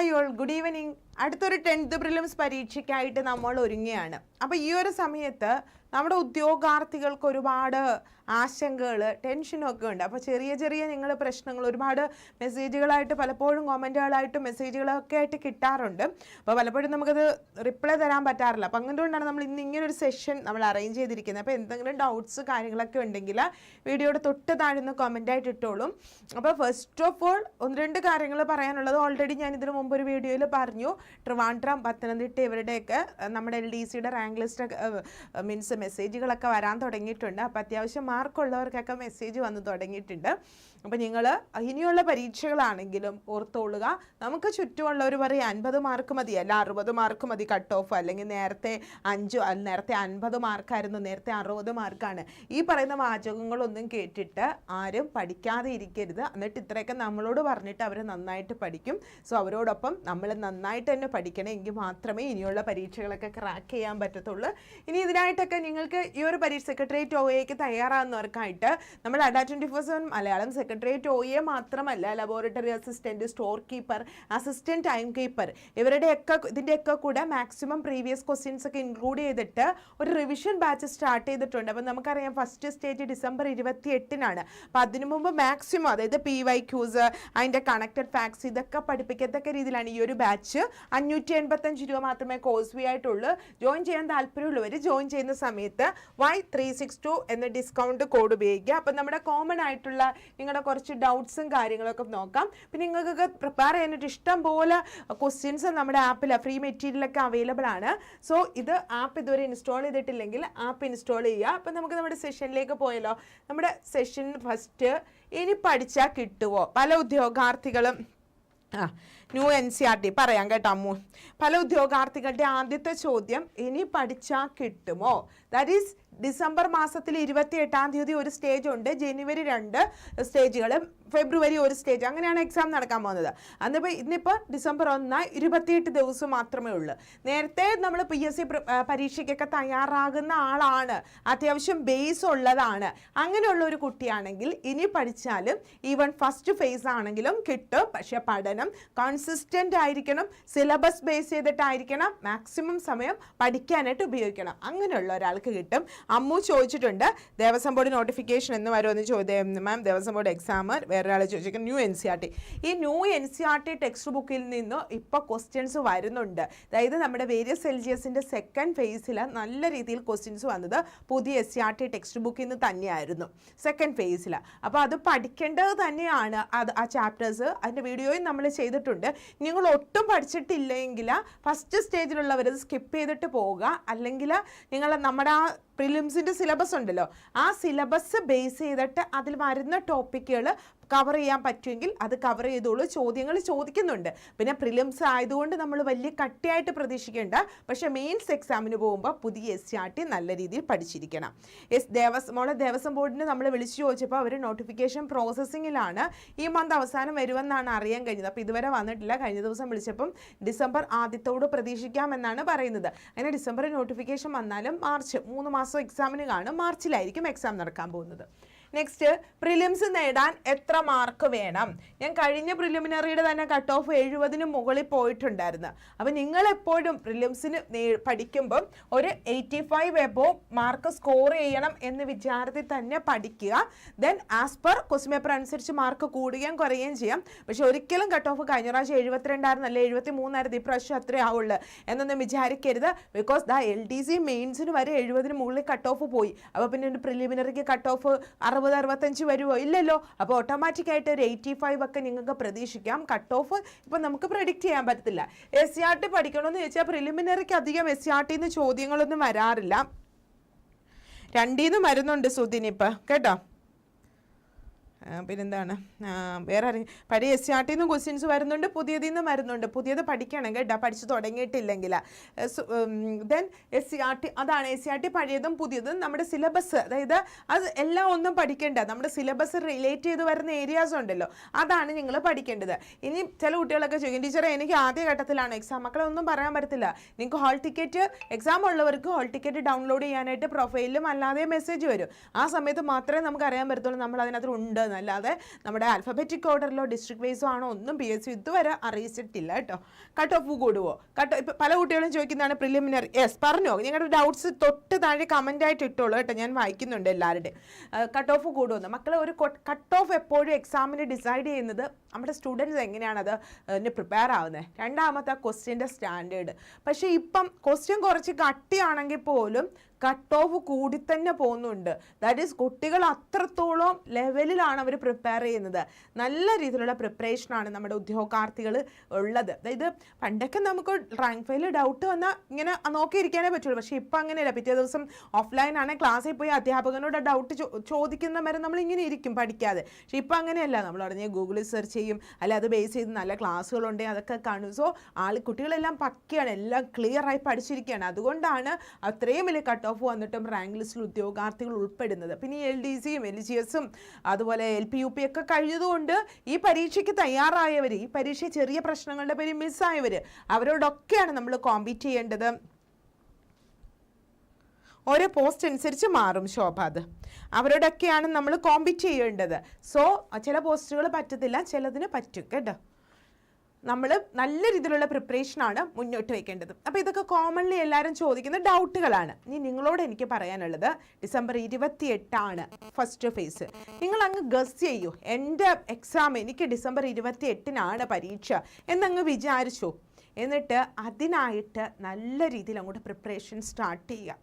Hi all good evening അടുത്തൊരു tenth prelims പരീക്ഷയ്ക്കായിട്ട് നമ്മൾ ഒരുങ്ങുകയാണ്. അപ്പോൾ ഈ ഒരു സമയത്ത് നമ്മുടെ ഉദ്യോഗാർത്ഥികൾക്ക് ഒരുപാട് ആശങ്കകൾ ടെൻഷനും ഒക്കെ ഉണ്ട്. അപ്പോൾ ചെറിയ ചെറിയ നിങ്ങൾ പ്രശ്നങ്ങൾ ഒരുപാട് മെസ്സേജുകളായിട്ട് പലപ്പോഴും കോമന്റുകളായിട്ടും മെസ്സേജുകളൊക്കെ ആയിട്ട് കിട്ടാറുണ്ട്. അപ്പോൾ പലപ്പോഴും നമുക്കത് റിപ്ലൈ തരാൻ പറ്റാറില്ല. അപ്പോൾ അങ്ങനെകൊണ്ടാണ് നമ്മൾ ഇന്ന് ഇങ്ങനെ ഒരു സെഷൻ നമ്മൾ അറേഞ്ച് ചെയ്തിരിക്കുന്നത്. അപ്പോൾ എന്തെങ്കിലും ഡൗട്ട്സ് കാര്യങ്ങളൊക്കെ ഉണ്ടെങ്കിൽ വീഡിയോയുടെ തൊട്ട് താഴ്ന്ന് കമന്റായിട്ട് ഇട്ടോളും. അപ്പോൾ ഫസ്റ്റ് ഓഫ് ഓൾ ഒന്ന് രണ്ട് കാര്യങ്ങൾ പറയാനുള്ളത്. ഓൾറെഡി ഞാൻ ഇതിനു മുമ്പ് ഒരു വീഡിയോയിൽ പറഞ്ഞു. ട്രിവാൻഡ്രം പത്തനംതിട്ട ഇവരുടെയൊക്കെ നമ്മുടെ എൽ ഡി സിയുടെ റാങ്ക് ലിസ്റ്റ് മീൻസ് മെസ്സേജുകളൊക്കെ വരാൻ തുടങ്ങിയിട്ടുണ്ട്. അപ്പോൾ അത്യാവശ്യം മാർക്കുള്ളവർക്കൊക്കെ മെസ്സേജ് വന്ന് തുടങ്ങിയിട്ടുണ്ട്. അപ്പോൾ നിങ്ങൾ ഇനിയുള്ള പരീക്ഷകളാണെങ്കിലും ഓർത്തോളുക. നമുക്ക് ചുറ്റുമുള്ളവർ പറയും അൻപത് മാർക്ക് മതി അല്ല അറുപത് മാർക്ക് മതി കട്ട് ഓഫ് അല്ലെങ്കിൽ നേരത്തെ അഞ്ച് നേരത്തെ അൻപത് മാർക്കായിരുന്നു നേരത്തെ അറുപത് മാർക്കാണ് ഈ പറയുന്ന വാചകങ്ങളൊന്നും കേട്ടിട്ട് ആരും പഠിക്കാതെ ഇരിക്കരുത്. എന്നിട്ട് ഇത്രയൊക്കെ നമ്മളോട് പറഞ്ഞിട്ട് അവർ നന്നായിട്ട് പഠിക്കും. സോ അവരോടൊപ്പം നമ്മൾ നന്നായിട്ട് തന്നെ പഠിക്കണം എങ്കിൽ മാത്രമേ ഇനിയുള്ള പരീക്ഷകളൊക്കെ ക്രാക്ക് ചെയ്യാൻ പറ്റത്തുള്ളൂ. ഇനി ഇതിനായിട്ടൊക്കെ നിങ്ങൾക്ക് ഈ ഒരു പരീക്ഷ സെക്രട്ടേറിയറ്റ് ഒ തയ്യാറാകുന്നവർക്കായിട്ട് നമ്മൾ Adda twenty four seven Malayalam secretariat O A മാത്രമല്ല laboratory assistant store keeper assistant time keeper ഇവരുടെയൊക്കെ ഇതിന്റെയൊക്കെ കൂടെ മാക്സിമം പ്രീവിയസ് ക്വസ്റ്റ്യൻസ് ഒക്കെ ഇൻക്ലൂഡ് ചെയ്തിട്ട് ഒരു റിവിഷൻ ബാച്ച് സ്റ്റാർട്ട് ചെയ്തിട്ടുണ്ട്. അപ്പോൾ നമുക്കറിയാം ഫസ്റ്റ് സ്റ്റേറ്റ് ഡിസംബർ ഇരുപത്തി എട്ടിനാണ് അപ്പോൾ അതിനു മുമ്പ് മാക്സിമം അതായത് പി വൈ ക്യൂസ് അതിന്റെ കണക്റ്റഡ് ഫാക്സ് ഇതൊക്കെ പഠിപ്പിക്കത്തക്ക രീതിയിലാണ് ഈ ഒരു ബാച്ച് അഞ്ഞൂറ്റി എൺപത്തഞ്ച് രൂപ മാത്രമേ കോഴ്സ് ഫീ ആയിട്ടുള്ളൂ. ജോയിൻ ചെയ്യാൻ താല്പര്യമുള്ളവർ ജോയിൻ ചെയ്യുന്ന സമയത്ത് വൈ ത്രീ സിക്സ് ടു എന്ന ഡിസ്കൗണ്ട് കോഡ് ഉപയോഗിക്കുക. അപ്പം നമ്മുടെ കോമൺ ആയിട്ടുള്ള നിങ്ങളുടെ കുറച്ച് ഡൗട്ട്സും കാര്യങ്ങളൊക്കെ നോക്കാം. പിന്നെ നിങ്ങൾക്കൊക്കെ പ്രിപ്പയർ ചെയ്യാനായിട്ട് ഇഷ്ടം പോലെ ക്വസ്റ്റ്യൻസ് നമ്മുടെ ആപ്പിൽ ഫ്രീ മെറ്റീരിയലൊക്കെ അവൈലബിൾ ആണ്. സോ ഇത് ആപ്പ് ഇതുവരെ ഇൻസ്റ്റാൾ ചെയ്തിട്ടില്ലെങ്കിൽ ആപ്പ് ഇൻസ്റ്റാൾ ചെയ്യുക. അപ്പം നമുക്ക് നമ്മുടെ സെഷനിലേക്ക് പോയല്ലോ നമ്മുടെ സെഷൻ ഫസ്റ്റ് ഇനി പഠിച്ചാൽ കിട്ടുമോ പല ഉദ്യോഗാർത്ഥികളും ആ new N C R T. പറയാം കേട്ടോ അമ്മു. പല ഉദ്യോഗാർത്ഥികളുടെ ആദ്യത്തെ ചോദ്യം ഇനി പഠിച്ചാൽ കിട്ടുമോ? ദാറ്റ് ഈസ് ഡിസംബർ മാസത്തിൽ ഇരുപത്തി എട്ടാം തീയതി ഒരു സ്റ്റേജ് ഉണ്ട്. ജനുവരി രണ്ട് സ്റ്റേജുകൾ ഫെബ്രുവരി ഒരു സ്റ്റേജ് അങ്ങനെയാണ് എക്സാം നടക്കാൻ പോകുന്നത്. അന്നിപ്പോൾ ഇന്നിപ്പോൾ ഡിസംബർ ഒന്ന് ഇരുപത്തിയെട്ട് ദിവസം മാത്രമേ ഉള്ളൂ. നേരത്തെ നമ്മൾ പി എസ് സി പരീക്ഷയ്ക്കൊക്കെ തയ്യാറാകുന്ന ആളാണ്. അത്യാവശ്യം ബേസ് ഉള്ളതാണ്. അങ്ങനെയുള്ള ഒരു കുട്ടിയാണെങ്കിൽ ഇനി പഠിച്ചാലും ഈവൻ ഫസ്റ്റ് ഫേസ് ആണെങ്കിലും കിട്ടും. പക്ഷെ പഠനം കൺസിസ്റ്റന്റ് ആയിരിക്കണം. Syllabus base ചെയ്തിട്ടായിരിക്കണം. മാക്സിമം സമയം പഠിക്കാനായിട്ട് ഉപയോഗിക്കണം. അങ്ങനെയുള്ള ഒരാൾക്ക് കിട്ടും. അമ്മു ചോദിച്ചിട്ടുണ്ട് ദേവസ്വം ബോർഡ് നോട്ടിഫിക്കേഷൻ എന്ന് വരുമെന്ന് ചോദ്യം മാം ദേവസ്വം ബോർഡ് എക്സാം വേറൊരാൾ ചോദിച്ചിരിക്കും new N C R T. ഈ new N C R T text ബുക്കിൽ നിന്ന് ഇപ്പോൾ ക്വസ്റ്റ്യൻസ് വരുന്നുണ്ട്. അതായത് നമ്മുടെ വേരിയസ് എൽ ജി എസിന്റെ സെക്കൻഡ് ഫേസിൽ നല്ല രീതിയിൽ ക്വസ്റ്റ്യൻസ് വന്നത് പുതിയ S C R T text ബുക്കിൽ നിന്ന് തന്നെയായിരുന്നു. സെക്കൻഡ് ഫേസിൽ അപ്പോൾ അത് പഠിക്കേണ്ടത് തന്നെയാണ്. അത് ആ ചാപ്റ്റേഴ്സ് അതിന്റെ വീഡിയോയും നമ്മൾ ചെയ്തിട്ടുണ്ട്. നിങ്ങൾ ഒട്ടും പഠിച്ചിട്ടില്ലെങ്കിൽ ഫസ്റ്റ് സ്റ്റേജിലുള്ളവർ സ്കിപ്പ് ചെയ്തിട്ട് പോവുക. അല്ലെങ്കിൽ നിങ്ങൾ നമ്മുടെ ആ പ്രിലിംസിന്റെ സിലബസ് ഉണ്ടല്ലോ. ആ സിലബസ് ബേസ് ചെയ്തിട്ട് അതിൽ വരുന്ന ടോപ്പിക്കുകൾ കവർ ചെയ്യാൻ പറ്റുമെങ്കിൽ അത് കവർ ചെയ്തോളൂ ചോദ്യങ്ങൾ ചോദിക്കുന്നുണ്ട്. പിന്നെ പ്രിലിംസ് ആയതുകൊണ്ട് നമ്മൾ വലിയ കട്ടിയായിട്ട് പ്രതീക്ഷിക്കേണ്ട. പക്ഷെ മെയിൻസ് എക്സാമിന് പോകുമ്പോൾ പുതിയ എസ് ആർ ടി നല്ല രീതിയിൽ പഠിച്ചിരിക്കണം. എസ് ദേവസ്വം മോളെ ദേവസ്വം ബോർഡിന് നമ്മൾ വിളിച്ചു ചോദിച്ചപ്പോൾ അവർ നോട്ടിഫിക്കേഷൻ പ്രോസസ്സിങ്ങിലാണ് ഈ മന്ത് അവസാനം വരുമെന്നാണ് അറിയാൻ കഴിഞ്ഞത്. അപ്പോൾ ഇതുവരെ വന്നിട്ടില്ല. കഴിഞ്ഞ ദിവസം വിളിച്ചപ്പം ഡിസംബർ ആദ്യത്തോട് പ്രതീക്ഷിക്കാമെന്നാണ് പറയുന്നത്. അങ്ങനെ ഡിസംബറിൽ നോട്ടിഫിക്കേഷൻ വന്നാലും മാർച്ച് മൂന്ന് മാസം എക്സാമിന് കാണും. മാർച്ചിലായിരിക്കും എക്സാം നടക്കാൻ പോകുന്നത്. നെക്സ്റ്റ് പ്രിലിംസ് നേടാൻ എത്ര മാർക്ക് വേണം? ഞാൻ കഴിഞ്ഞ പ്രിലിമിനറിയുടെ തന്നെ കട്ട് ഓഫ് എഴുപതിന് മുകളിൽ പോയിട്ടുണ്ടായിരുന്നു. അപ്പം നിങ്ങൾ എപ്പോഴും പ്രിലിംസിന് പഠിക്കുമ്പം ഒരു eighty five above mark score ചെയ്യണം എന്ന് വിചാരത്തിൽ തന്നെ പഠിക്കുക. Then as per question paper അനുസരിച്ച് മാർക്ക് കൂടുകയും കുറയുകയും ചെയ്യാം. പക്ഷെ ഒരിക്കലും കട്ട് ഓഫ് കഴിഞ്ഞ പ്രാവശ്യം എഴുപത്തിരണ്ടായിരുന്നു അല്ലെ? എഴുപത്തി മൂന്നായിരുന്നു ഇപ്രാവശ്യം അത്രേ ആവുള്ളൂ എന്നൊന്നും വിചാരിക്കരുത്. Because the L D C മെയിൻസിന് വരെ എഴുപതിന് മുകളിൽ കട്ട് ഓഫ് പോയി. അപ്പോൾ പിന്നെ ഒരു പ്രിലിമിനറിക്ക് കട്ട് ഓഫ് അറുപത് അറുപത്തഞ്ച് വരുമോ ഇല്ലല്ലോ. അപ്പോൾ ഓട്ടോമാറ്റിക്കായിട്ട് ഒരു എയ്റ്റി ഫൈവ് ഒക്കെ നിങ്ങൾക്ക് പ്രതീക്ഷിക്കാം. കട്ട് ഓഫ് ഇപ്പം നമുക്ക് പ്രഡിക്റ്റ് ചെയ്യാൻ പറ്റത്തില്ല. എസ് സി ആർ ടി പഠിക്കണമെന്ന് ചോദിച്ചാൽ പ്രിലിമിനറിക്ക് അധികം എസ് സി ആർ ടിന്ന് ചോദ്യങ്ങളൊന്നും വരാറില്ല. രണ്ടീന്ന് വരുന്നുണ്ട് സുദിനിപ്പ് കേട്ടോ? പിന്നെന്താണ്? വേറെ അറിയാം പഴയ എസ് സി ആർ ടിയിൽ നിന്ന് ക്വസ്റ്റ്യൻസ് വരുന്നുണ്ട് പുതിയതിൽ നിന്നും വരുന്നുണ്ട്. പുതിയത് പഠിക്കണം കേട്ടോ പഠിച്ചു തുടങ്ങിയിട്ടില്ലെങ്കിൽ then S C R T അതാണ് എസ് സി ആർ ടി പഴയതും പുതിയതും നമ്മുടെ സിലബസ് അതായത് അത് എല്ലാം ഒന്നും പഠിക്കേണ്ട നമ്മുടെ സിലബസ് റിലേറ്റ് ചെയ്ത് വരുന്ന ഏരിയാസ് ഉണ്ടല്ലോ. അതാണ് നിങ്ങൾ പഠിക്കേണ്ടത്. ഇനി ചില കുട്ടികളൊക്കെ ചോദിക്കും ടീച്ചറെ എനിക്ക് ആദ്യ ഘട്ടത്തിലാണ് എക്സാം മക്കളെ ഒന്നും പറയാൻ പറ്റത്തില്ല. നിങ്ങൾക്ക് ഹാൾ ടിക്കറ്റ് എക്സാം ഉള്ളവർക്ക് ഹാൾ ടിക്കറ്റ് ഡൗൺലോഡ് ചെയ്യാനായിട്ട് പ്രൊഫൈലിലും അല്ലാതെ മെസ്സേജ് വരും. ആ സമയത്ത് മാത്രമേ നമുക്ക് അറിയാൻ പറ്റത്തുള്ളൂ നമ്മൾ അതിനകത്ത് ഉണ്ട് എന്നല്ലാതെ നമ്മുടെ ആൽഫബറ്റിക് ഓർഡറിലോ ഡിസ്ട്രിക്ട് വൈസോ ആണോ ഒന്നും പി എസ് സി ഇതുവരെ അറിയിച്ചിട്ടില്ല കേട്ടോ. Cut off കൂടുവോ? കട്ട് ഇപ്പം പല കുട്ടികളും ചോദിക്കുന്നതാണ് പ്രിലിമിനറി യെസ് പറഞ്ഞോ. നിങ്ങളുടെ ഡൗട്ട്സ് തൊട്ട് താഴെ കമന്റ് ആയിട്ട് ഇട്ടോളൂ കേട്ടോ. ഞാൻ വായിക്കുന്നുണ്ട് എല്ലാവരുടെയും. കട്ട് ഓഫ് കൂടുമെന്ന് മക്കളെ ഒരു കട്ട് ഓഫ് എപ്പോഴും എക്സാമിന് ഡിസൈഡ് ചെയ്യുന്നത് നമ്മുടെ സ്റ്റുഡൻസ് എങ്ങനെയാണത് പ്രിപ്പയർ ആവുന്നത് രണ്ടാമത്തെ ക്വസ്റ്റ്യന്റെ സ്റ്റാൻഡേർഡ് പക്ഷേ ഇപ്പം ക്വസ്റ്റ്യൻ കുറച്ച് കട്ടിയാണെങ്കിൽ പോലും കട്ട് ഓഫ് കൂടി തന്നെ പോകുന്നുണ്ട്. ദാറ്റ് ഈസ് കുട്ടികൾ അത്രത്തോളം ലെവലിലാണ് അവർ പ്രിപ്പയർ ചെയ്യുന്നത്. നല്ല രീതിയിലുള്ള പ്രിപ്പറേഷനാണ് നമ്മുടെ ഉദ്യോഗാർത്ഥികൾ ഉള്ളത്. അതായത് പണ്ടൊക്കെ നമുക്ക് റാങ്ക് ഫയൽ ഡൗട്ട് വന്നാൽ ഇങ്ങനെ നോക്കിയിരിക്കാനേ പറ്റുള്ളൂ. പക്ഷേ ഇപ്പം അങ്ങനെയല്ല. പിറ്റേ ദിവസം ഓഫ്ലൈൻ ആണ് ക്ലാസ്സിൽ പോയി അധ്യാപകനോട് ഡൗട്ട് ചോദിക്കുന്ന വരെ നമ്മൾ ഇങ്ങനെ ഇരിക്കും പഠിക്കാതെ. പക്ഷേ ഇപ്പം അങ്ങനെയല്ല. നമ്മൾ പറഞ്ഞ ഗൂഗിളിൽ സെർച്ച് ചെയ്യും. അല്ലെ അത് ബേസ് ചെയ്ത് നല്ല ക്ലാസ്സുകളുണ്ട് അതൊക്കെ കാണും. സോ ആൾ കുട്ടികളെല്ലാം പക്കയാണ്. എല്ലാം ക്ലിയറായി പഠിച്ചിരിക്കുകയാണ്. അതുകൊണ്ടാണ് അത്രയും വലിയ കട്ട് ഓഫ് വന്നിട്ടും റാങ്ക് ലിസ്റ്റിൽ ഉദ്യോഗാർത്ഥികൾ ഉൾപ്പെടുന്നത്. പിന്നെ എൽ ഡി സിയും എൽ ജി എസും അതുപോലെ എൽ പി യു പി ഒക്കെ കഴിഞ്ഞതുകൊണ്ട് ഈ പരീക്ഷയ്ക്ക് തയ്യാറായവർ ഈ പരീക്ഷ ചെറിയ പ്രശ്നങ്ങളുടെ പേര് മിസ്സായവർ അവരോടൊക്കെയാണ് നമ്മൾ കോമ്പീറ്റ് ചെയ്യേണ്ടത്. ഓരോ പോസ്റ്റ് അനുസരിച്ച് മാറും ശോഭ അത്. അവരോടൊക്കെയാണ് നമ്മൾ കോമ്പീറ്റ് ചെയ്യേണ്ടത്. സോ ചില പോസ്റ്റുകൾ പറ്റത്തില്ല ചിലതിന് പറ്റും കേട്ടോ. നമ്മൾ നല്ല രീതിയിലുള്ള പ്രിപ്പറേഷനാണ് മുന്നോട്ട് വെക്കേണ്ടത്. അപ്പോൾ ഇതൊക്കെ കോമൺലി എല്ലാവരും ചോദിക്കുന്ന ഡൗട്ടുകളാണ് ഇനി നിങ്ങളോട് എനിക്ക് പറയാനുള്ളത് ഡിസംബർ ഇരുപത്തി എട്ടാണ് ഫസ്റ്റ് ഫേസ് നിങ്ങൾ അങ്ങ് ഗസ് ചെയ്യൂ. എന്റെ എക്സാം എനിക്ക് ഡിസംബർ ഇരുപത്തി എട്ടിനാണ് പരീക്ഷ എന്നങ്ങ് വിചാരിച്ചു. എന്നിട്ട് അതിനായിട്ട് നല്ല രീതിയിൽ അങ്ങോട്ട് പ്രിപ്പറേഷൻ സ്റ്റാർട്ട് ചെയ്യുക.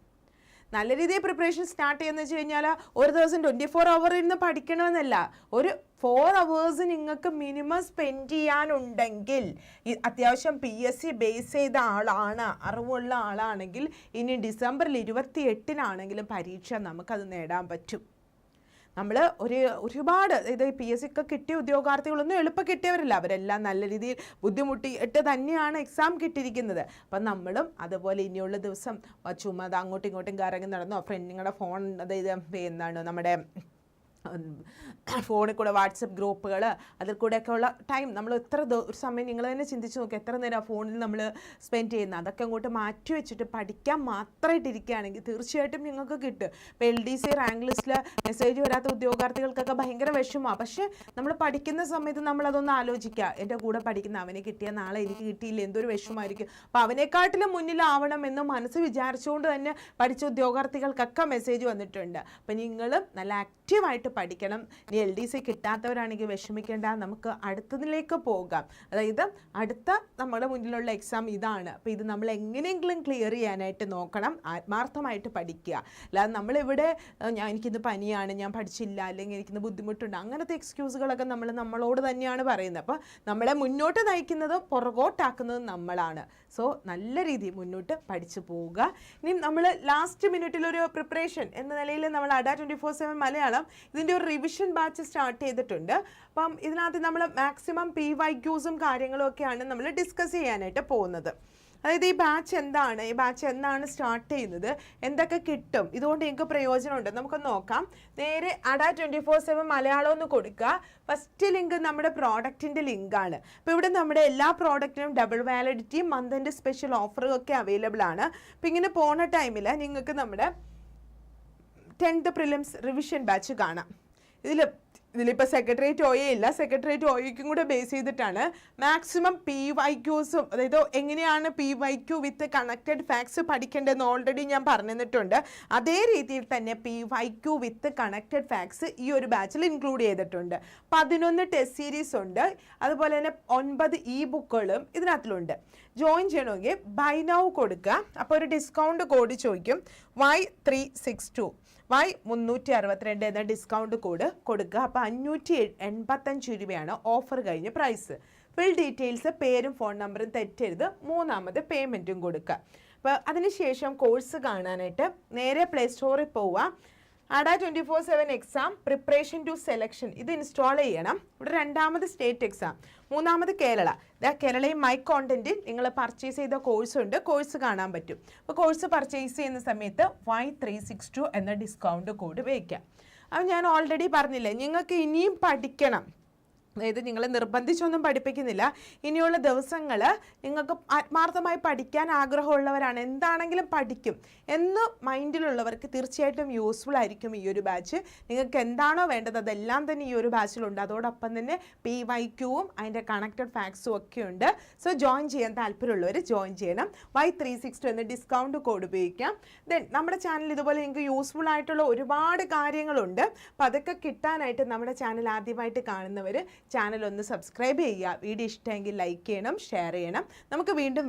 നല്ല രീതിയിൽ പ്രിപ്പറേഷൻ സ്റ്റാർട്ട് ചെയ്യുന്ന വെച്ച് കഴിഞ്ഞാൽ ഒരു ദിവസം ട്വന്റി ഫോർ അവർ ഇരുന്ന് പഠിക്കണമെന്നല്ല. ഒരു ഫോർ അവേഴ്സ് നിങ്ങൾക്ക് മിനിമം സ്പെൻഡ് ചെയ്യാനുണ്ടെങ്കിൽ അത്യാവശ്യം പി എസ് സി ബേസ് ചെയ്ത ആളാണ് അറിവുള്ള ആളാണെങ്കിൽ ഇനി ഡിസംബറിൽ ഇരുപത്തി എട്ടിനാണെങ്കിലും പരീക്ഷ നമുക്കത് നേടാൻ പറ്റും. നമ്മൾ ഒരു ഒരുപാട് ഇത് പി എസ് സിക്ക് കിട്ടിയ ഉദ്യോഗാർത്ഥികളൊന്നും എളുപ്പം കിട്ടിയവരല്ല. അവരെല്ലാം നല്ല രീതിയിൽ ബുദ്ധിമുട്ടിയിട്ട് തന്നെയാണ് എക്സാം കിട്ടിയിരിക്കുന്നത്. അപ്പം നമ്മളും അതുപോലെ ഇനിയുള്ള ദിവസം ചുമ്മാ അങ്ങോട്ടും ഇങ്ങോട്ടും കറങ്ങി നടന്നോ ഫ്രണ്ടിങ്ങളുടെ ഫോൺ അതായത് എന്താണ് നമ്മുടെ ഫോണിൽ കൂടെ വാട്സപ്പ് ഗ്രൂപ്പുകൾ അതിൽ കൂടെയൊക്കെ ഉള്ള ടൈം നമ്മൾ എത്ര ഒരു സമയം നിങ്ങൾ തന്നെ ചിന്തിച്ച് നോക്കി എത്ര നേരം ഫോണിൽ നമ്മൾ സ്പെൻഡ് ചെയ്യുന്നത് അതൊക്കെ അങ്ങോട്ട് മാറ്റി വെച്ചിട്ട് പഠിക്കാൻ മാത്രമായിട്ട് ഇരിക്കുകയാണെങ്കിൽ തീർച്ചയായിട്ടും നിങ്ങൾക്ക് കിട്ടും. ഇപ്പോൾ എൽ ഡി സി റാങ്ക് ലിസ്റ്റിൽ മെസ്സേജ് വരാത്ത ഉദ്യോഗാർത്ഥികൾക്കൊക്കെ ഭയങ്കര വിഷമമാണ് പക്ഷേ നമ്മൾ പഠിക്കുന്ന സമയത്ത് നമ്മളതൊന്ന് ആലോചിക്കുക എന്റെ കൂടെ പഠിക്കുന്ന അവനെ കിട്ടിയ നാളെ എനിക്ക് കിട്ടിയില്ല? എന്തൊരു വിഷമമായിരിക്കും. അപ്പോൾ അവനെക്കാട്ടിലും മുന്നിലാവണം എന്ന് മനസ്സ് വിചാരിച്ചുകൊണ്ട് തന്നെ പഠിച്ച ഉദ്യോഗാർത്ഥികൾക്കൊക്കെ മെസ്സേജ് വന്നിട്ടുണ്ട്. അപ്പോൾ നിങ്ങൾ നല്ല ആക്റ്റീവായിട്ട് പഠിക്കണം. ഇനി എൽ ഡി സി കിട്ടാത്തവരാണെങ്കിൽ വിഷമിക്കേണ്ട. നമുക്ക് അടുത്തതിലേക്ക് പോകാം. അതായത് അടുത്ത നമ്മുടെ മുന്നിലുള്ള എക്സാം ഇതാണ്. അപ്പോൾ ഇത് നമ്മൾ എങ്ങനെയെങ്കിലും ക്ലിയർ ചെയ്യാനായിട്ട് നോക്കണം. ആത്മാർത്ഥമായിട്ട് പഠിക്കുക. അല്ലാതെ നമ്മളിവിടെ ഞാൻ എനിക്കിന്ന് പനിയാണ് ഞാൻ പഠിച്ചില്ല അല്ലെങ്കിൽ എനിക്കിന്ന് ബുദ്ധിമുട്ടുണ്ട് അങ്ങനത്തെ എക്സ്ക്യൂസുകളൊക്കെ നമ്മൾ നമ്മളോട് തന്നെയാണ് പറയുന്നത്. അപ്പോൾ നമ്മളെ മുന്നോട്ട് നയിക്കുന്നതും പുറകോട്ടാക്കുന്നതും നമ്മളാണ്. സോ നല്ല രീതിയിൽ മുന്നോട്ട് പഠിച്ചു പോവുക. ഇനി നമ്മൾ ലാസ്റ്റ് മിനിറ്റിലൊരു പ്രിപ്പറേഷൻ എന്ന നിലയിൽ നമ്മൾ Adda twenty four seven Malayalam ഇതിന്റെ ഒരു റിവിഷൻ ബാച്ച് സ്റ്റാർട്ട് ചെയ്തിട്ടുണ്ട്. അപ്പം ഇതിനകത്ത് നമ്മൾ മാക്സിമം പി വൈ ക്യൂസും കാര്യങ്ങളും ഒക്കെയാണ് നമ്മൾ ഡിസ്കസ് ചെയ്യാനായിട്ട് പോകുന്നത്. അതായത് ഈ ബാച്ച് എന്താണ്? ഈ ബാച്ച് എന്നാണ് സ്റ്റാർട്ട് ചെയ്യുന്നത്? എന്തൊക്കെ കിട്ടും? ഇതുകൊണ്ട് എനിക്ക് പ്രയോജനമുണ്ട്. നമുക്കൊന്ന് നോക്കാം. നേരെ Adda twenty four seven Malayalam ഒന്ന് കൊടുക്കുക ഫസ്റ്റ് ലിങ്ക് നമ്മുടെ പ്രോഡക്റ്റിന്റെ ലിങ്കാണ് അപ്പോൾ ഇവിടെ നമ്മുടെ എല്ലാ പ്രോഡക്റ്റിനും ഡബിൾ വാലിഡിറ്റിയും മന്തിന്റെ സ്പെഷ്യൽ ഓഫറും ഒക്കെ അവൈലബിൾ ആണ്. അപ്പോൾ ഇങ്ങനെ പോണ ടൈമിൽ നിങ്ങൾക്ക് നമ്മുടെ ടെൻത്ത് പ്രിലിംസ് റിവിഷൻ ബാച്ച് കാണാം. ഇതിൽ ഇതിലിപ്പോൾ സെക്രട്ടേറിയറ്റ് ഒ ഇല്ല. സെക്രട്ടേറിയറ്റ് ഒയ്ക്കും കൂടെ ബേസ് ചെയ്തിട്ടാണ് മാക്സിമം പി വൈ ക്യൂസും അതായത് എങ്ങനെയാണ് P Y Q with connected facts പഠിക്കേണ്ടതെന്ന് already ഞാൻ പറഞ്ഞിട്ടുണ്ട്. അതേ രീതിയിൽ തന്നെ P Y Q with connected facts ഈ ഒരു ബാച്ചിൽ ഇൻക്ലൂഡ് ചെയ്തിട്ടുണ്ട്. പതിനൊന്ന് ടെസ്റ്റ് സീരീസ് ഉണ്ട്. അതുപോലെ തന്നെ ഒൻപത് ഇ ബുക്കുകളും ഇതിനകത്തിലുണ്ട്. ജോയിൻ ചെയ്യണമെങ്കിൽ ബൈ കൊടുക്കുക. അപ്പോൾ ഒരു ഡിസ്കൗണ്ട് കോഡ് ചോദിക്കും. Y three six two. Y മുന്നൂറ്റി അറുപത്തിരണ്ട് എന്ന ഡിസ്കൗണ്ട് കോഡ് കൊടുക്കുക. അപ്പോൾ അഞ്ഞൂറ്റി എൺപത്തഞ്ച് രൂപയാണ് ഓഫർ കഴിഞ്ഞ പ്രൈസ് ഫുൾ ഡീറ്റെയിൽസ് പേരും ഫോൺ നമ്പറും തെറ്റരുത്. മൂന്നാമത് പേയ്മെന്റും കൊടുക്കുക. അപ്പോൾ അതിനുശേഷം കോഴ്സ് കാണാനായിട്ട് നേരെ പ്ലേ സ്റ്റോറിൽ പോവുക. Adda twenty four seven exam preparation to selection ഇത് ഇൻസ്റ്റാൾ ചെയ്യണം. ഇവിടെ രണ്ടാമത് സ്റ്റേറ്റ് എക്സാം മൂന്നാമത് കേരള. ഇതാ കേരളയും മൈ കോണ്ടന്റിൽ നിങ്ങൾ പർച്ചേസ് ചെയ്ത കോഴ്സ് ഉണ്ട്. കോഴ്സ് കാണാൻ പറ്റും. അപ്പോൾ കോഴ്സ് പർച്ചേസ് ചെയ്യുന്ന സമയത്ത് വൈ ത്രീ സിക്സ് ടു എന്ന ഡിസ്കൗണ്ട് കോഡ് ഉപയോഗിക്കാം. അപ്പം ഞാൻ ഓൾറെഡി പറഞ്ഞില്ലേ നിങ്ങൾക്ക് ഇനിയും പഠിക്കണം. അതായത് നിങ്ങളെ നിർബന്ധിച്ചൊന്നും പഠിപ്പിക്കുന്നില്ല. ഇനിയുള്ള ദിവസങ്ങൾ നിങ്ങൾക്ക് ആത്മാർത്ഥമായി പഠിക്കാൻ ആഗ്രഹമുള്ളവരാണ്. എന്താണെങ്കിലും പഠിക്കും. എന്ന് മൈൻഡിലുള്ളവർക്ക് തീർച്ചയായിട്ടും യൂസ്ഫുൾ ആയിരിക്കും ഈ ഒരു ബാച്ച് നിങ്ങൾക്ക് എന്താണോ വേണ്ടത് അതെല്ലാം തന്നെ ഈ ഒരു ബാച്ചിലുണ്ട് അതോടൊപ്പം തന്നെ പി വൈ ക്യൂവും അതിന്റെ കണക്റ്റഡ് ഫാക്സും ഒക്കെ ഉണ്ട്. സോ ജോയിൻ ചെയ്യാൻ താല്പര്യമുള്ളവർ ജോയിൻ ചെയ്യണം. വൈ ത്രീ സിക്സ് ടു എന്ന ഡിസ്കൗണ്ട് കോഡ് ഉപയോഗിക്കാം. ദെൻ നമ്മുടെ ചാനൽ ഇതുപോലെ നിങ്ങൾക്ക് യൂസ്ഫുൾ ആയിട്ടുള്ള ഒരുപാട് കാര്യങ്ങളുണ്ട്. അപ്പോൾ അതൊക്കെ കിട്ടാനായിട്ട് നമ്മുടെ ചാനൽ ആദ്യമായിട്ട് കാണുന്നവർ ചാനൽ ഒന്ന് സബ്സ്ക്രൈബ് ചെയ്യുക. വീഡിയോ ഇഷ്ടമെങ്കിൽ ലൈക്ക് ചെയ്യണം ഷെയർ ചെയ്യണം. നമുക്ക് വീണ്ടും